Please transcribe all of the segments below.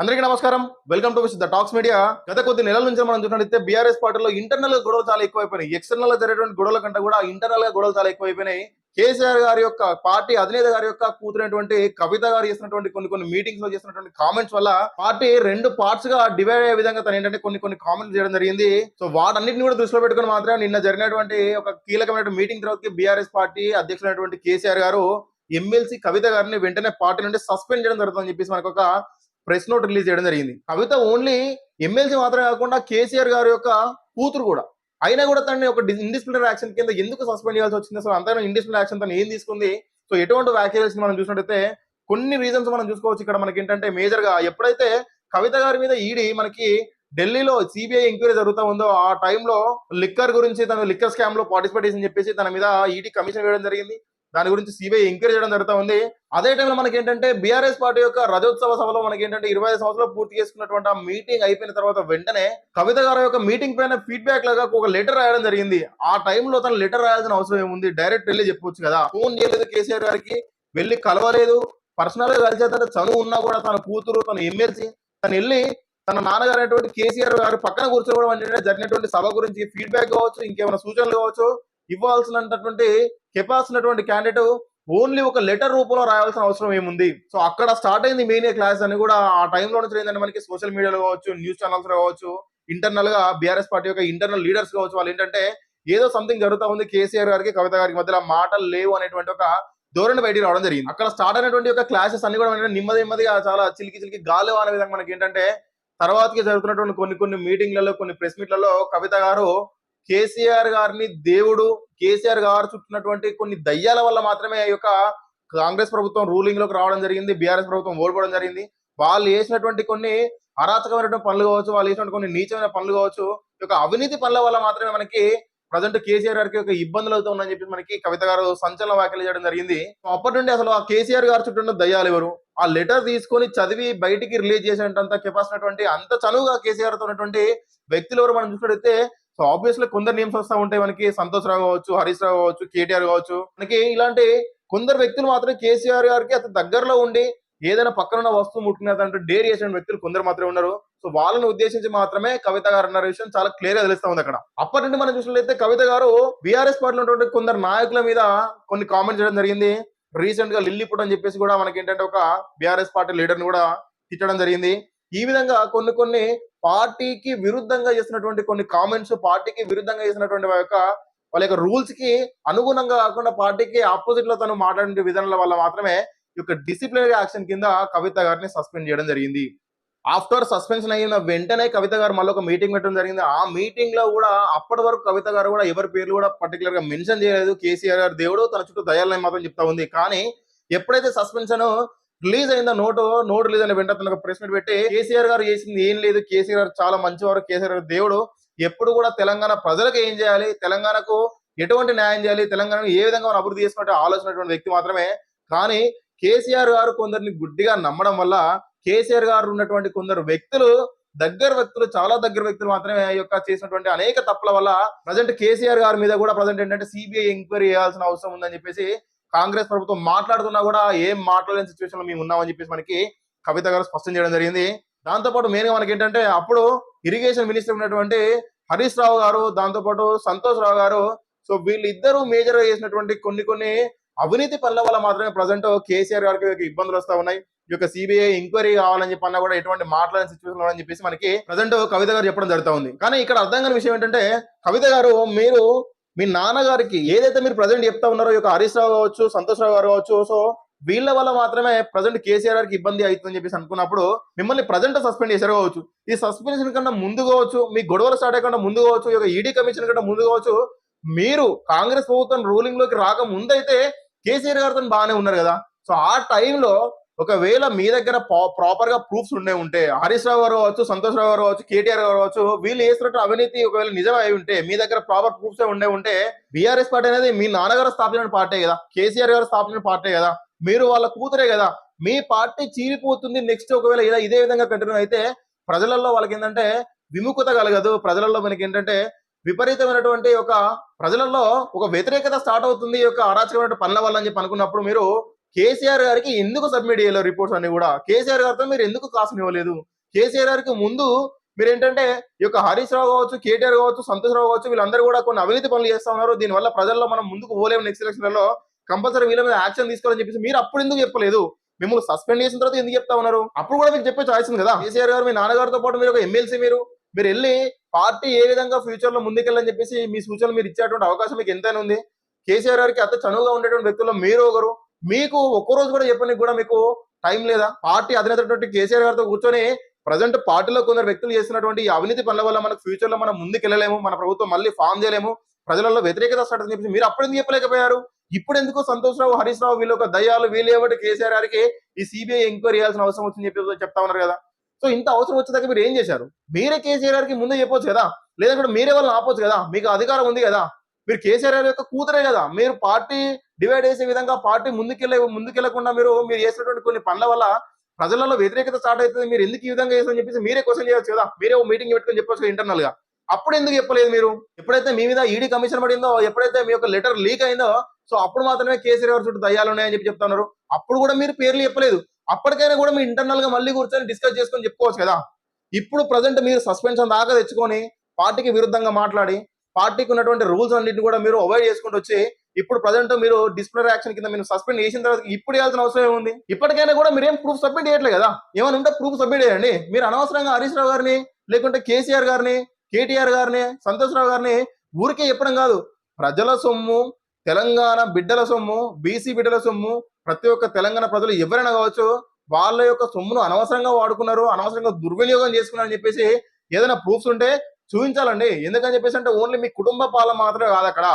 అందరికీ నమస్కారం. Welcome to the talks media గత కొద్ది నెలల నుంచి మనం చూసినట్లయితే బీఆర్ఎస్ పార్టీలో ఇంటర్నల్గా గొడవలు చాలా ఎక్కువైపోయినాయి. ఎక్స్టర్నల్గా జరిగేటువంటి గొడవల కంటే కూడా ఇంటర్నల్గా గొడవలు చాలా ఎక్కువైపోయినాయి. కేసీఆర్ గారి యొక్క పార్టీ అధినేత గారి యొక్క కూతురైనటువంటి కవిత గారు చేసినటువంటి కొన్ని కొన్ని మీటింగ్స్లో చేసినటువంటి కామెంట్స్ వల్ల పార్టీ రెండు పార్ట్స్గా డివైడ్ అయ్యే విధంగా తను ఏంటంటే కొన్ని కొన్ని కామెంట్స్ చేయడం జరిగింది. సో వాటన్నిటిని కూడా దృష్టిలో పెట్టుకుని మాత్రం నిన్న జరిగినటువంటి ఒక కీలకమైన మీటింగ్ తర్వాత బీఆర్ఎస్ పార్టీ అధ్యక్షులైనటువంటి కేసీఆర్ గారు ఎమ్మెల్సీ కవిత గారిని వెంటనే పార్టీ నుండి సస్పెండ్ చేయడం జరుగుతుందని చెప్పేసి మనకు ఒక ప్రెస్ నోట్ రిలీజ్ చేయడం జరిగింది. కవిత ఓన్లీ ఎమ్మెల్సీ మాత్రమే కాకుండా కేసీఆర్ గారి యొక్క కూతురు కూడా. అయినా కూడా తనని ఒక ఇండిసిప్లినరీ యాక్షన్ కింద ఎందుకు సస్పెండ్ చేయాల్సి వచ్చింది? అసలు అంతైనా ఇండిసిప్లినరీ యాక్షన్ తను ఏం తీసుకుంది? సో ఎటువంటి వ్యాఖ్యలు మనం చూసినట్టయితే కొన్ని రీజన్స్ మనం చూసుకోవచ్చు. ఇక్కడ మనకి ఏంటంటే మేజర్గా ఎప్పుడైతే కవిత గారి మీద ఈడీ మనకి ఢిల్లీలో సిబిఐ ఎంక్వైరీ జరుగుతూ ఉందో ఆ టైంలో లిక్కర్ గురించి తన లిక్కర్ స్కామ్లో పార్టిసిపేట్ చేసి చెప్పేసి తన మీద ఈడీ కమిషన్ వేయడం జరిగింది. దాని గురించి సిబిఐ ఎంక్వైరీ చేయడం జరుగుతూ ఉంది. అదే టైంలో మనకి ఏంటంటే బీఆర్ఎస్ పార్టీ యొక్క రజోత్సవ సభలో మనకి ఏంటంటే ఇరవై ఐదు సంవత్సరాలు పూర్తి చేసుకున్నటువంటి ఆ మీటింగ్ అయిపోయిన తర్వాత వెంటనే కవిత గారి యొక్క మీటింగ్ పైన ఫీడ్బ్యాక్ లాగా ఒక లెటర్ రాయడం జరిగింది. ఆ టైంలో తను లెటర్ రాయాల్సిన అవసరం ఏముంది? డైరెక్ట్ వెళ్ళి చెప్పొచ్చు కదా. ఫోన్ చేయలేదు కేసీఆర్ గారికి. వెళ్ళి కలవలేదు. పర్సనల్గా కలిసేదంటే చదువు ఉన్నా కూడా తన కూతురు తన ఎమ్మెల్సీ తను వెళ్ళి తన నాన్నగారు అయినటువంటి కేసీఆర్ గారు పక్కన కూర్చోవడం అంటే జరిగినటువంటి సభ గురించి ఫీడ్బ్యాక్ కావచ్చు ఇంకేమైనా సూచనలు కావచ్చు. ఇవ్వాల్సినటువంటి కెపాసినటువంటి క్యాండిడేట్ ఓన్లీ ఒక లెటర్ రూపంలో రాయాల్సిన అవసరం ఏముంది? సో అక్కడ స్టార్ట్ అయింది మెయిన్ క్లాస్ అని కూడా ఆ టైంలో నుంచి ఏంటంటే మనకి సోషల్ మీడియాలో కావచ్చు న్యూస్ ఛానల్స్ కావచ్చు ఇంటర్నల్గా బీఆర్ఎస్ పార్టీ యొక్క ఇంటర్నల్ లీడర్స్ కావచ్చు వాళ్ళు ఏంటంటే ఏదో సంథింగ్ జరుగుతా ఉంది కేసీఆర్ గారికి కవిత గారికి మధ్యలో మాటలు లేవు అనేటువంటి ఒక ధోరణి బయటికి రావడం జరిగింది. అక్కడ స్టార్ట్ అయినటువంటి ఒక క్లాసెస్ అన్ని కూడా నెమ్మది నెమ్మదిగా చాలా చిలికి చిలికి గాలి అనే విధంగా మనకి ఏంటంటే తర్వాతకి జరుగుతున్నటువంటి కొన్ని కొన్ని మీటింగ్లలో కొన్ని ప్రెస్ మీట్లలో కవిత గారు కేసీఆర్ గారిని దేవుడు కేసీఆర్ గారు చుట్టినటువంటి కొన్ని దయ్యాల వల్ల మాత్రమే ఈ యొక్క కాంగ్రెస్ ప్రభుత్వం రూలింగ్లోకి రావడం జరిగింది బీఆర్ఎస్ ప్రభుత్వం ఓడిపోవడం జరిగింది. వాళ్ళు చేసినటువంటి కొన్ని అరాచకమైనటువంటి పనులు కావచ్చు వాళ్ళు చేసినటువంటి కొన్ని నీచమైన పనులు కావచ్చు ఈ యొక్క అవినీతి పనుల వల్ల మాత్రమే మనకి ప్రజెంట్ కేసీఆర్ గారికి ఒక ఇబ్బందులు అవుతున్నాయని చెప్పి మనకి కవిత గారు సంచలన వ్యాఖ్యలు చేయడం జరిగింది. అప్పటి నుండి అసలు ఆ కేసీఆర్ గారు చుట్టూ దయ్యాలు ఎవరు? ఆ లెటర్ తీసుకొని చదివి బయటికి రిలీజ్ చేసేటంత కెపాసిటీ అంత చనువుగా కేసీఆర్తో ఉన్నటువంటి వ్యక్తులు ఎవరు మనం చూసినట్టయితే సో ఆబ్వియస్లీ కొందరు నేమ్స్ వస్తూ ఉంటాయి మనకి. సంతోష్ రావు కావచ్చు హరీష్ రావు కావచ్చు కేటీఆర్ కావచ్చు. మనకి ఇలాంటి కొందరు వ్యక్తులు మాత్రం కేసీఆర్ గారికి అతి దగ్గరలో ఉండి ఏదైనా పక్కన ఉన్న వస్తువు ముట్టుకునేదంటే డేర్ చేసిన వ్యక్తులు కొందరు మాత్రమే ఉన్నారు. సో వాళ్ళని ఉద్దేశించి మాత్రమే కవిత గారు అన్న విషయం చాలా క్లియర్గా తెలుస్తా ఉంది అక్కడ. అప్పటి నుండి మనం చూసినట్లయితే కవిత గారు బీఆర్ఎస్ పార్టీలో ఉన్నటువంటి కొందరు నాయకుల మీద కొన్ని కామెంట్స్ చేయడం జరిగింది. రీసెంట్గా లిల్లీపుట్ అని చెప్పేసి కూడా మనకి ఏంటంటే ఒక బీఆర్ఎస్ పార్టీ లీడర్ని కూడా తిట్టడం జరిగింది. ఈ విధంగా కొన్ని కొన్ని పార్టీకి విరుద్ధంగా చేసినటువంటి కొన్ని కామెంట్స్ పార్టీకి విరుద్ధంగా చేసినటువంటి యొక్క వాళ్ళ యొక్క రూల్స్కి అనుగుణంగా కాకుండా పార్టీకి ఆపోజిట్లో తను మాట్లాడే విధానాల వల్ల మాత్రమే ఈ యొక్క డిసిప్లినరీ యాక్షన్ కింద కవిత గారిని సస్పెండ్ చేయడం జరిగింది. ఆఫ్టర్ సస్పెన్షన్ అయిన వెంటనే కవిత గారు మళ్ళీ ఒక మీటింగ్ పెట్టడం జరిగింది. ఆ మీటింగ్లో కూడా అప్పటి వరకు కవిత గారు కూడా ఎవరి పేర్లు కూడా పర్టికులర్గా మెన్షన్ చేయలేదు. కేసీఆర్ గారు దేవుడు తన చుట్టూ దయాలని మాత్రం చెప్తా ఉంది. కానీ ఎప్పుడైతే సస్పెన్షన్ రిలీజ్ అయిందా నోటు? నోటు రిలీజ్ అయిన వెంటనే ప్రెస్ మీట్ పెట్టి కేసీఆర్ గారు చేసింది ఏం లేదు కేసీఆర్ గారు చాలా మంచివారు కేసీఆర్ గారు దేవుడు. ఎప్పుడు కూడా తెలంగాణ ప్రజలకు ఏం చేయాలి? తెలంగాణకు ఎటువంటి న్యాయం చేయాలి? తెలంగాణను ఏ విధంగా మనం అభివృద్ధి చేసుకుంటే ఆలోచనటువంటి వ్యక్తి మాత్రమే. కానీ కేసీఆర్ గారు కొందరిని గుడ్డిగా నమ్మడం వల్ల కేసీఆర్ గారు ఉన్నటువంటి కొందరు వ్యక్తులు దగ్గర వ్యక్తులు చాలా దగ్గర వ్యక్తులు మాత్రమే యొక్క చేసినటువంటి అనేక తప్పుల వల్ల ప్రజెంట్ కేసీఆర్ గారి మీద కూడా ప్రజెంట్ ఏంటంటే సిబిఐ ఎంక్వైరీ చేయాల్సిన అవసరం ఉందని చెప్పేసి కాంగ్రెస్ ప్రభుత్వం మాట్లాడుతున్నా కూడా ఏం మాట్లాడలేని సిచ్యువేషన్లో మేము ఉన్నామని చెప్పేసి మనకి కవిత గారు స్పష్టం చేయడం జరిగింది. దాంతో పాటు మెయిన్గా మనకి ఏంటంటే అప్పుడు ఇరిగేషన్ మినిస్టర్ ఉన్నటువంటి హరీష్ రావు గారు దాంతో పాటు సంతోష్ రావు గారు సో వీళ్ళిద్దరూ మేజర్గా చేసినటువంటి కొన్ని కొన్ని అవినీతి పనుల వల్ల మాత్రమే ప్రజెంట్ కేసీఆర్ గారికి ఇబ్బందులు వస్తా ఉన్నాయి. ఈ యొక్క సిబిఐ ఎంక్వైరీ కావాలని చెప్పి కూడా ఎటువంటి మాట్లాడే సిచ్యువేషన్ అని చెప్పేసి మనకి ప్రజెంట్ కవిత గారు చెప్పడం జరుగుతూ ఉంది. కానీ ఇక్కడ అర్థం కాని విషయం ఏంటంటే కవిత గారు మీరు మీ నాన్నగారికి ఏదైతే మీరు ప్రజెంట్ చెప్తా ఉన్నారో ఈ యొక్క హరీష్ రావు కావచ్చు సంతోష్ రావు గారు కావచ్చు సో వీళ్ళ వల్ల మాత్రమే ప్రజెంట్ కేసీఆర్ గారికి ఇబ్బంది అవుతుందని చెప్పేసి అనుకున్నప్పుడు మిమ్మల్ని ప్రజెంట్ సస్పెండ్ చేశారు కావచ్చు. ఈ సస్పెన్షన్ కన్నా ముందు కావచ్చు మీ గొడవలు స్టార్ట్ అయ్యకుండా ముందు కావచ్చు ఈ యొక్క ఈడీ కమిషన్ కన్నా ముందు కావచ్చు మీరు కాంగ్రెస్ ప్రభుత్వం రూలింగ్లోకి రాక ముందైతే కేసీఆర్ గారితో బాగానే ఉన్నారు కదా. సో ఆ టైంలో ఒకవేళ మీ దగ్గర ప్రాపర్గా ప్రూఫ్స్ ఉండే ఉంటే హరీష్ రావు గారు కావచ్చు సంతోష్ రావు గారు కావచ్చు కేటీఆర్ గారు కావచ్చు వీళ్ళు చేస్తున్నట్టు అవినీతి ఒకవేళ నిజం అయి ఉంటే మీ దగ్గర ప్రాపర్ ప్రూఫ్స్ ఉండే ఉంటే బీఆర్ఎస్ పార్టీ అనేది మీ నాన్నగారు స్థాపించిన పార్టీ కదా కేసీఆర్ గారు స్థాపించిన పార్టీ కదా మీరు వాళ్ళ కూతురే కదా మీ పార్టీ చీలిపోతుంది నెక్స్ట్ ఒకవేళ ఇలా ఇదే విధంగా కంటిన్యూ అయితే ప్రజలలో వాళ్ళకి ఏంటంటే విముఖత కలగదు ప్రజలలో మనకి ఏంటంటే విపరీతమైనటువంటి ఒక ప్రజలలో ఒక వ్యతిరేకత స్టార్ట్ అవుతుంది ఈ యొక్క అరాచకమైన పనుల వల్ల అని చెప్పి అనుకున్నప్పుడు మీరు కేసీఆర్ గారికి ఎందుకు సబ్మిట్ చేయలేదు రిపోర్ట్స్ అన్ని కూడా? కేసీఆర్ గారితో మీరు ఎందుకు క్లాసులు ఇవ్వలేదు? కేసీఆర్ గారికి ముందు మీరు ఏంటంటే ఈ యొక్క హరీష్ రావు కావచ్చు కేటీఆర్ కావచ్చు సంతోష్ రావు కావచ్చు వీళ్ళందరూ కూడా కొన్ని అవినీతి పనులు చేస్తా ఉన్నారు. దీనివల్ల ప్రజల్లో మనం ముందుకు పోలేము నెక్స్ట్ ఎలక్షన్లలో కంపల్సరీ వీళ్ళ మీద యాక్షన్ తీసుకోవాలని చెప్పేసి మీరు అప్పుడు ఎందుకు చెప్పలేదు? మిమ్మల్ని సస్పెండ్ చేసిన తర్వాత ఎందుకు చెప్తా ఉన్నారు? అప్పుడు కూడా మీకు చెప్పే ఛాయిస్ ఉంది కదా. కేసీఆర్ గారు మీ నాన్నగారితో పాటు మీరు ఒక ఎమ్మెల్సీ మీరు మీరు వెళ్ళి పార్టీ ఏ విధంగా ఫ్యూచర్లో ముందుకెళ్ళని చెప్పేసి మీ సూచనలు మీరు ఇచ్చేటువంటి అవకాశం మీకు ఎంతైనా ఉంది. కేసీఆర్ గారికి అత్త చనువుగా ఉండేటువంటి వ్యక్తుల్లో మీరు ఒకరు. మీకు ఒక్క రోజు కూడా చెప్పడానికి కూడా మీకు టైం లేదా? పార్టీ అధినేత కేసీఆర్ గారితో కూర్చొని ప్రజెంట్ పార్టీలో కొందరు వ్యక్తులు చేస్తున్నటువంటి అవినీతి పనుల వల్ల మనకు ఫ్యూచర్లో మనం ముందుకెళ్ళలేము మన ప్రభుత్వం మళ్ళీ ఫామ్ చేయలేము ప్రజలలో వ్యతిరేకత స్టార్ట్ చెప్పి మీరు అప్పుడు ఎందుకు చెప్పలేకపోయారు? ఇప్పుడు ఎందుకు సంతోష్ రావు హరీష్ రావు వీళ్ళు ఒక దయ్యాలు వీళ్ళు ఏమిటి కేసీఆర్ గారికి ఈ సిబిఐ ఎంక్వైరీ చేయాల్సిన అవసరం వచ్చింది చెప్పి చెప్తా ఉన్నారు కదా. సో ఇంత అవసరం వచ్చేదాకా మీరు ఏం చేశారు? మీరే కేసీఆర్ గారికి ముందే చెప్పొచ్చు కదా? లేదంటే మీరే వాళ్ళని ఆపొచ్చు కదా? మీకు అధికారం ఉంది కదా? మీరు కేసీఆర్ గారి యొక్క కూతురే కదా? మీరు పార్టీ డివైడ్ చేసే విధంగా పార్టీ ముందుకెళ్ళే ముందుకెళ్ళకుండా మీరు మీరు చేసినటువంటి కొన్ని పనుల వల్ల ప్రజలలో వ్యతిరేకత స్టార్ట్ అవుతుంది. మీరు ఎందుకు ఈ విధంగా చేస్తారని చెప్పేసి మీరే క్వశ్చన్ చేయొచ్చు కదా. మీరే మీటింగ్ పెట్టుకొని చెప్పొచ్చు ఇంటర్నల్గా. అప్పుడు ఎందుకు చెప్పలేదు మీరు? ఎప్పుడైతే మీ మీద ఈడీ కమిషన్ పడిందో ఎప్పుడైతే మీ యొక్క లెటర్ లీక్ అయిందో సో అప్పుడు మాత్రమే కేసీఆర్ చుట్టూ దయ్యాలు ఉన్నాయని చెప్పి చెప్తున్నారు అప్పుడు కూడా మీరు పేర్లు చెప్పలేదు. అప్పటికైనా కూడా మీరు ఇంటర్నల్గా మళ్ళీ కూర్చొని డిస్కస్ చేసుకొని చెప్పుకోవచ్చు కదా. ఇప్పుడు ప్రజెంట్ మీరు సస్పెన్షన్ దాకా తెచ్చుకొని పార్టీకి విరుద్ధంగా మాట్లాడి పార్టీకి ఉన్నటువంటి రూల్స్ అన్నింటిని కూడా మీరు అవాయిడ్ చేసుకుంటూ వచ్చి ఇప్పుడు ప్రజెంట్ మీరు డిస్ప్లే యాక్షన్ కింద మీరు సస్పెండ్ చేసిన తర్వాత ఇప్పుడు వేయాల్సిన అవసరం ఏముంది? ఇప్పటికైనా కూడా మీరు ఏం ప్రూఫ్ సబ్మిట్ చేయట్లేదు కదా? ఏమైనా ఉంటే ప్రూఫ్ సబ్మిట్ చేయండి. మీరు అనవసరంగా హరీష్ రావు గారిని లేకుంటే కేసీఆర్ గారిని కేటీఆర్ గారిని సంతోష్ రావు గారిని ఊరికే చెప్పడం కాదు. ప్రజల సొమ్ము తెలంగాణ బిడ్డల సొమ్ము బీసీ బిడ్డల సొమ్ము ప్రతి ఒక్క తెలంగాణ ప్రజలు ఎవరైనా కావచ్చు వాళ్ళ యొక్క సొమ్మును అనవసరంగా వాడుకున్నారు అనవసరంగా దుర్వినియోగం చేసుకున్నారని చెప్పేసి ఏదైనా ప్రూఫ్స్ ఉంటే చూపించాలండి. ఎందుకని చెప్పేసి అంటే ఓన్లీ మీ కుటుంబ పాలన మాత్రమే కాదు అక్కడ.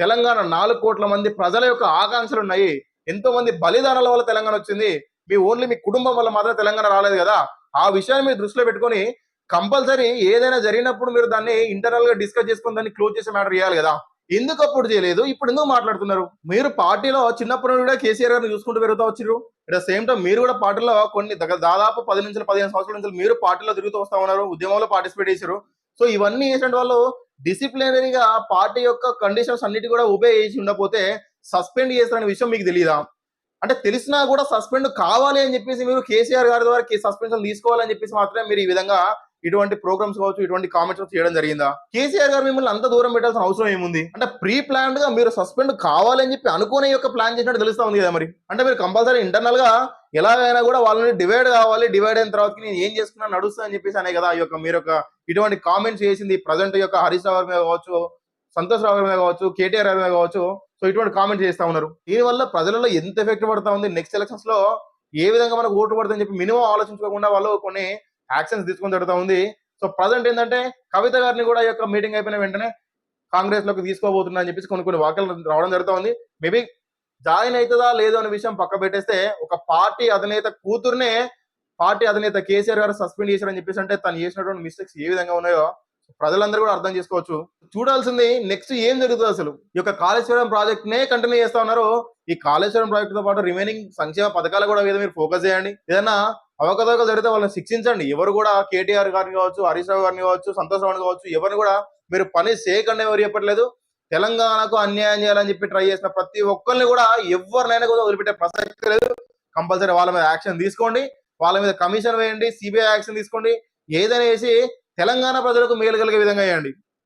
తెలంగాణ నాలుగు కోట్ల మంది ప్రజల యొక్క ఆకాంక్షలు ఉన్నాయి. ఎంతో మంది బలిదానాల వల్ల తెలంగాణ వచ్చింది. మీ ఓన్లీ మీ కుటుంబం వల్ల మాత్రం తెలంగాణ రాలేదు కదా. ఆ విషయాన్ని మీరు దృష్టిలో పెట్టుకొని కంపల్సరీ ఏదైనా జరిగినప్పుడు మీరు దాన్ని ఇంటర్నల్గా డిస్కస్ చేసుకుని దాన్ని క్లోజ్ చేసే మ్యాటర్ చేయాలి కదా. ఎందుకు అప్పుడు చేయలేదు? ఇప్పుడు ఎందుకు మాట్లాడుతున్నారు? మీరు పార్టీలో చిన్నప్పటి నుండి కూడా కేసీఆర్ గారిని చూసుకుంటూ పెరుగుతూ వచ్చారు అట్ సేమ్ టైం మీరు కూడా పార్టీలో కొన్ని దగ్గర దాదాపు పది నుంచి పదిహేను సంవత్సరాల నుంచి మీరు పార్టీలో తిరుగుతూ వస్తా ఉన్నారు. ఉద్యమంలో పార్టిసిపేట్ చేశారు సో ఇవన్నీ చేసిన వాళ్ళు డిసిప్లినరీగా పార్టీ యొక్క కండిషన్స్ అన్నిటి కూడా ఉబే చేసి ఉండకపోతే సస్పెండ్ చేస్తారనే విషయం మీకు తెలియదా అంటే తెలిసినా కూడా సస్పెండ్ కావాలి అని చెప్పేసి మీరు కేసీఆర్ గారి ద్వారా సస్పెన్షన్ తీసుకోవాలని చెప్పేసి మాత్రమే మీరు ఈ విధంగా ఇటువంటి ప్రోగ్రామ్స్ కావచ్చు ఇటువంటి కామెంట్స్ చేయడం జరిగిందా? కేసీఆర్ గారు మిమ్మల్ని అంత దూరం పెట్టాల్సిన అవసరం ఏముంది? అంటే ప్రీ ప్లాన్డ్గా మీరు సస్పెండ్ కావాలని చెప్పి అనుకునే యొక్క ప్లాన్ చేసినట్టు తెలుస్తా ఉంది కదా మరి. అంటే మీరు కంపల్సరీ ఇంటర్నల్గా ఎలాగైనా కూడా వాళ్ళని డివైడ్ కావాలి డివైడ్ అయిన తర్వాత నేను ఏం చేసుకున్నా నడుస్తా అని చెప్పేసి అనే కదా ఈ యొక్క మీరు యొక్క ఇటువంటి కామెంట్స్ చేసింది. ప్రజెంట్ యొక్క హరీష్ రావు గారి మీద కావచ్చు సంతోష్ రావు గారి మీద కావచ్చు కేటీఆర్ గారి మీద కావచ్చు. సో ఇటువంటి కామెంట్ చేస్తా ఉన్నారు. దీనివల్ల ప్రజలలో ఎంత ఎఫెక్ట్ పడతా ఉంది? నెక్స్ట్ ఎలక్షన్స్లో ఏ విధంగా మనకు ఓటు పడుతుందని చెప్పి మినిమం ఆలోచించుకోకుండా వాళ్ళు కొన్ని యాక్షన్స్ తీసుకొని జరుగుతూ ఉంది. సో ప్రజెంట్ ఏంటంటే కవిత గారిని కూడా ఈ యొక్క మీటింగ్ అయిపోయిన వెంటనే కాంగ్రెస్లోకి తీసుకోబోతున్నా అని చెప్పేసి కొన్ని కొన్ని వాక్యాలు రావడం జరుగుతూ ఉంది. మేబీ జాయిన్ అవుతుందా లేదో అనే విషయం పక్క పెట్టేస్తే ఒక పార్టీ అధినేత కూతురునే పార్టీ అధినేత కేసీఆర్ గారు సస్పెండ్ చేశారని చెప్పేసి అంటే తను చేసినటువంటి మిస్టేక్స్ ఏ విధంగా ఉన్నాయో ప్రజలందరూ కూడా అర్థం చేసుకోవచ్చు. చూడాల్సింది నెక్స్ట్ ఏం జరుగుతుంది అసలు? ఈ యొక్క కాళేశ్వరం ప్రాజెక్ట్ నే కంటిన్యూ చేస్తా ఉన్నారు ఈ కాళేశ్వరం ప్రాజెక్ట్తో పాటు రిమైనింగ్ సంక్షేమ పథకాలు కూడా మీద మీరు ఫోకస్ చేయండి. ఏదైనా అవకతవకలు జరిగితే వాళ్ళని శిక్షించండి. ఎవరు కూడా కేటీఆర్ గారిని కావచ్చు హరీష్ రావు గారిని కావచ్చు సంతోష్ రావు కావచ్చు ఎవరిని కూడా మీరు పని చేయకండి ఎవరు చెప్పట్లేదు. తెలంగాణకు అన్యాయం చేయాలని చెప్పి ట్రై చేసిన ప్రతి ఒక్కరిని కూడా ఎవరినైనా కూడా వదిలిపెట్టే ప్రసక్తి లేదు. కంపల్సరీ వాళ్ళ మీద యాక్షన్ తీసుకోండి. వాళ్ళ మీద కమిషన్ వేయండి సిబిఐ యాక్షన్ తీసుకోండి. ఏదైనా వేసి తెలంగాణ ప్రజలకు మేలు కలిగే విధంగా చేయండి.